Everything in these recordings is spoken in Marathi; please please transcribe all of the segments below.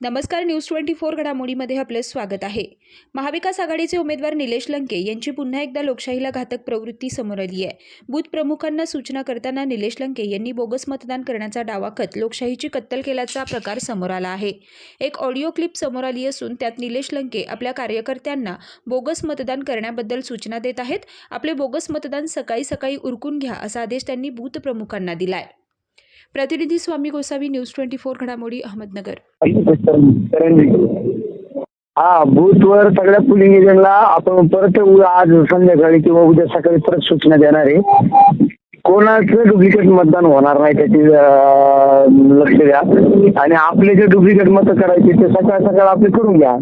नमस्कार न्यूज ट्वेंटी फोर घडामोडीमध्ये आपलं स्वागत आहे. महाविकास आघाडीचे उमेदवार निलेश लंके यांची पुन्हा एकदा लोकशाहीला घातक प्रवृत्ती समोर आली आहे. बूथ प्रमुखांना सूचना करताना निलेश लंके यांनी बोगस मतदान करण्याचा डावा खत लोकशाहीची कत्तल केल्याचा प्रकार समोर आला आहे. एक ऑडिओ क्लिप समोर आली असून त्यात निलेश लंके आपल्या कार्यकर्त्यांना बोगस मतदान करण्याबद्दल सूचना देत आहेत. आपले बोगस मतदान सकाळी सकाळी उरकून घ्या असा आदेश त्यांनी बूथ प्रमुखांना दिलाय. प्रतिनिधी Swami Gosavi news twenty four घडामोडी अहमदनगर. हा बूथवर सगळ्या पोलिंग एजंटला आपण परत आज संध्याकाळी किंवा उद्या सकाळी परत सूचना देणार आहे. कोणाचं डुप्लिकेट मतदान होणार नाही त्याची लक्ष द्या. आणि आपले जे डुप्लिकेट मत करायचे ते सकाळ सकाळ आपले करून घ्या.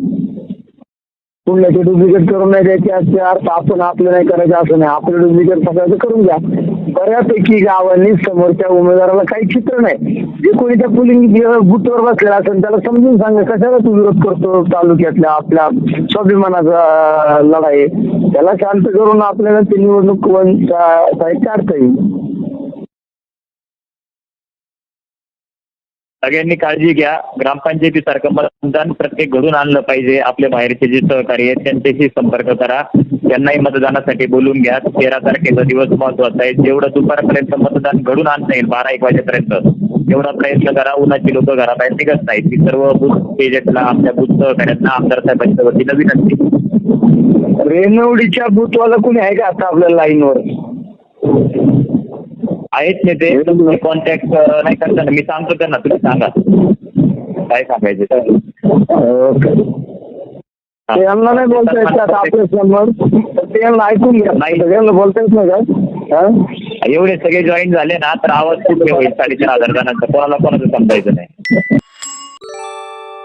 पुण्याचे डुप्लिकेट करून नाही द्यायचे असते. अर्थ आपण आपलं नाही करायचं असं नाही. आपलं डुप्लिकेट सगळ्याचं करून घ्या. बऱ्यापैकी गावांनी समोरच्या उमेदवाराला काही चित्र नाही. जे कोणी त्या पुलिंग बुटवर बसलेला असेल त्याला समजून सांगा कशाला तू विरोध करतो तालुक्यातल्या आपल्या स्वाभिमानाचा लढाई. त्याला शांत करून आपल्याला ती निवडणूक साहित्य चा- काढता येईल. सगळ्यांनी काळजी घ्या. ग्रामपंचायतीसारखं मतदान प्रत्येक घडून आणलं पाहिजे. आपल्या बाहेरचे जे सहकारी आहेत त्यांच्याशी संपर्क करा. त्यांनाही मतदानासाठी बोलून घ्या. तेरा तारखेचा दिवस महत्त्वाचा आहे. जेवढं दुपारपर्यंत मतदान घडून आणता येईल बारा एक वाजेपर्यंत तेवढा प्रयत्न करा. उन्हाची लोक घराबाहेर निघत नाहीत. ती सर्व बुथ एजंटला आपल्या बुथ सहकार्यांना आमदार साहेबांच्या वतीनं विनंती रेनवडीच्या बुथवाला कोणी आहे का आता आपल्या लाईनवर? आहेत नेते तुमचे कॉन्टॅक्ट नाही करता ना. मी सांगतो त्यांना तुम्ही सांगा. काय सांगायचे तर ओके. ते यांना नाही बोलता येत आता आपल्यासमोर? तर ते यांना ऐकून घ्या. नाही. सगळ्यांना बोलता येत नाही का? एवढे सगळे जॉईन झाले ना तर आवाज हे होईल. साडेचार हजार जणांचा. कोणाला कोणाचं समजायचं नाही.